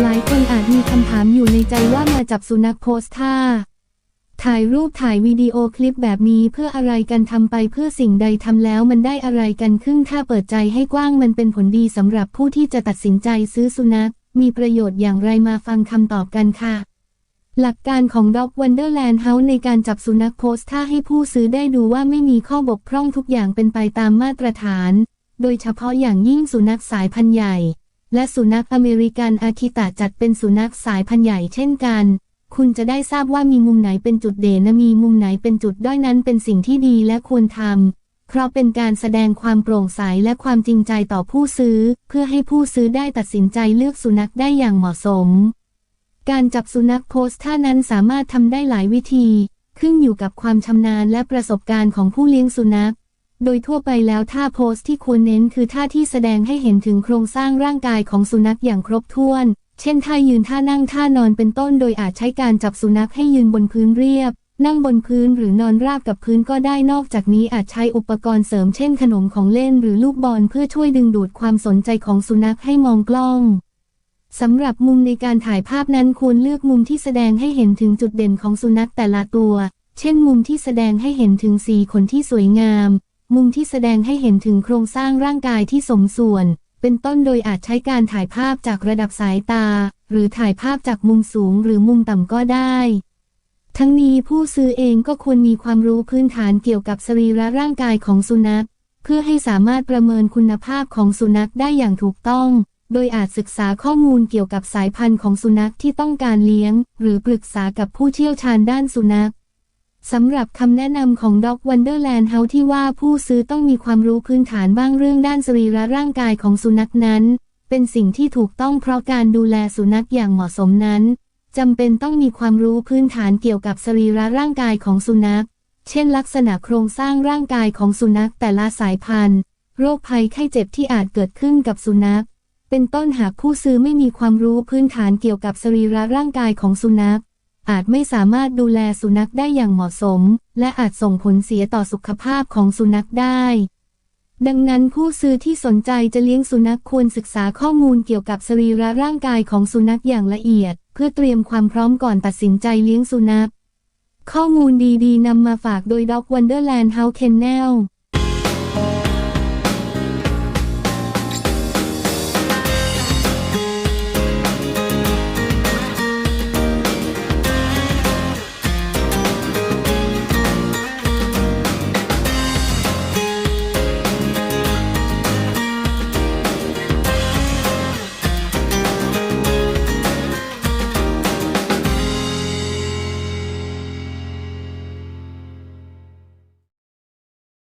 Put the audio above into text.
หลายคนอาจมีคำถามอยู่ในใจว่ามาจับสุนัขโพสท่า ถ่ายรูปถ่ายวิดีโอคลิปแบบนี้เพื่ออะไรกันทำไปเพื่อสิ่งใดทำแล้วมันได้อะไรกันครึ่งถ้าเปิดใจให้กว้างมันเป็นผลดีสำหรับผู้ที่จะตัดสินใจซื้อสุนัข มีประโยชน์อย่างไรมาฟังคำตอบกันค่ะ หลักการของ Dog Wonderland House ในการจับสุนัขโพสท่าให้ผู้ซื้อได้ดูว่าไม่มีข้อบกพร่องทุกอย่างเป็นไปตามมาตรฐาน โดยเฉพาะอย่างยิ่งสุนัขสายพันธุ์ใหญ่ และสุนัขอเมริกันอาคิตะจัดเป็นสุนัขสายพันธุ์ใหญ่เช่นกัน คุณจะได้ทราบว่ามีมุมไหนเป็นจุดเด่นและมีมุมไหนเป็นจุดด้อยนั้นเป็นสิ่งที่ดีและควรทำ เพราะเป็นการแสดงความโปร่งใสและความจริงใจต่อผู้ซื้อ เพื่อให้ผู้ซื้อได้ตัดสินใจเลือกสุนัขได้อย่างเหมาะสม การจับสุนัขโพสท่านั้นสามารถทำได้หลายวิธี ขึ้นอยู่กับความชำนาญและประสบการณ์ของผู้เลี้ยงสุนัข โดยทั่วไปแล้วท่าโพสที่ควรเน้นคือท่าที่แสดงให้เห็นถึงโครงสร้างร่างกายของสุนัขอย่างครบถ้วน เช่นท่ายืนท่านั่งท่านอนเป็นต้น โดยอาจใช้การจับสุนัขให้ยืนบนพื้นเรียบ นั่งบนพื้นหรือนอนราบกับพื้นก็ได้นอกจากนี้อาจใช้อุปกรณ์เสริมเช่นขนมของเล่นหรือลูกบอลเพื่อช่วยดึงดูดความสนใจของสุนัขให้มองกล้องสำหรับมุมในการถ่ายภาพนั้นควรเลือกมุมที่แสดงให้เห็นถึงจุดเด่นของสุนัขแต่ละตัว เช่นมุมที่แสดงให้เห็นถึงสีขนที่สวยงาม มุมที่แสดงให้เห็นถึงโครงสร้างร่างกายที่สมส่วน เป็นต้นโดยอาจใช้การถ่ายภาพจากระดับสายตา หรือถ่ายภาพจากมุมสูงหรือมุมต่ำก็ได้ ทั้งนี้ผู้ซื้อเองก็ควรมีความรู้พื้นฐานเกี่ยวกับสรีระร่างกายของสุนัข เพื่อให้สามารถประเมินคุณภาพของสุนัขได้อย่างถูกต้องโดยอาจศึกษาข้อมูลเกี่ยวกับสายพันธุ์ของสุนัขที่ต้องการเลี้ยง หรือปรึกษากับผู้เชี่ยวชาญด้านสุนัข สำหรับคำแนะนำของ Dog Wonderland House ที่ว่าผู้ซื้อต้องมีความรู้พื้นฐานบ้างเรื่องด้านสรีระร่างกายของสุนัขนั้น เป็นสิ่งที่ถูกต้องเพราะการดูแลสุนัขอย่างเหมาะสมนั้นจำเป็นต้องมีความรู้พื้นฐานเกี่ยวกับสรีระร่างกายของสุนัข เช่นลักษณะโครงสร้างร่างกายของสุนัขแต่ละสายพันธุ์ โรคภัยไข้เจ็บที่อาจเกิดขึ้นกับสุนัข เป็นต้นหากผู้ซื้อไม่มีความรู้พื้นฐานเกี่ยวกับสรีระร่างกายของสุนัข อาจไม่สามารถดูแลสุนัขได้อย่างเหมาะสม และอาจส่งผลเสียต่อสุขภาพของสุนัขได้ ดังนั้นผู้ซื้อที่สนใจจะเลี้ยงสุนัขควรศึกษาข้อมูลเกี่ยวกับสรีระร่างกายของสุนัขอย่างละเอียด เพื่อเตรียมความพร้อมก่อนตัดสินใจเลี้ยงสุนัข ข้อมูลดีๆนำมาฝากโดย Dog Wonderland House Kennel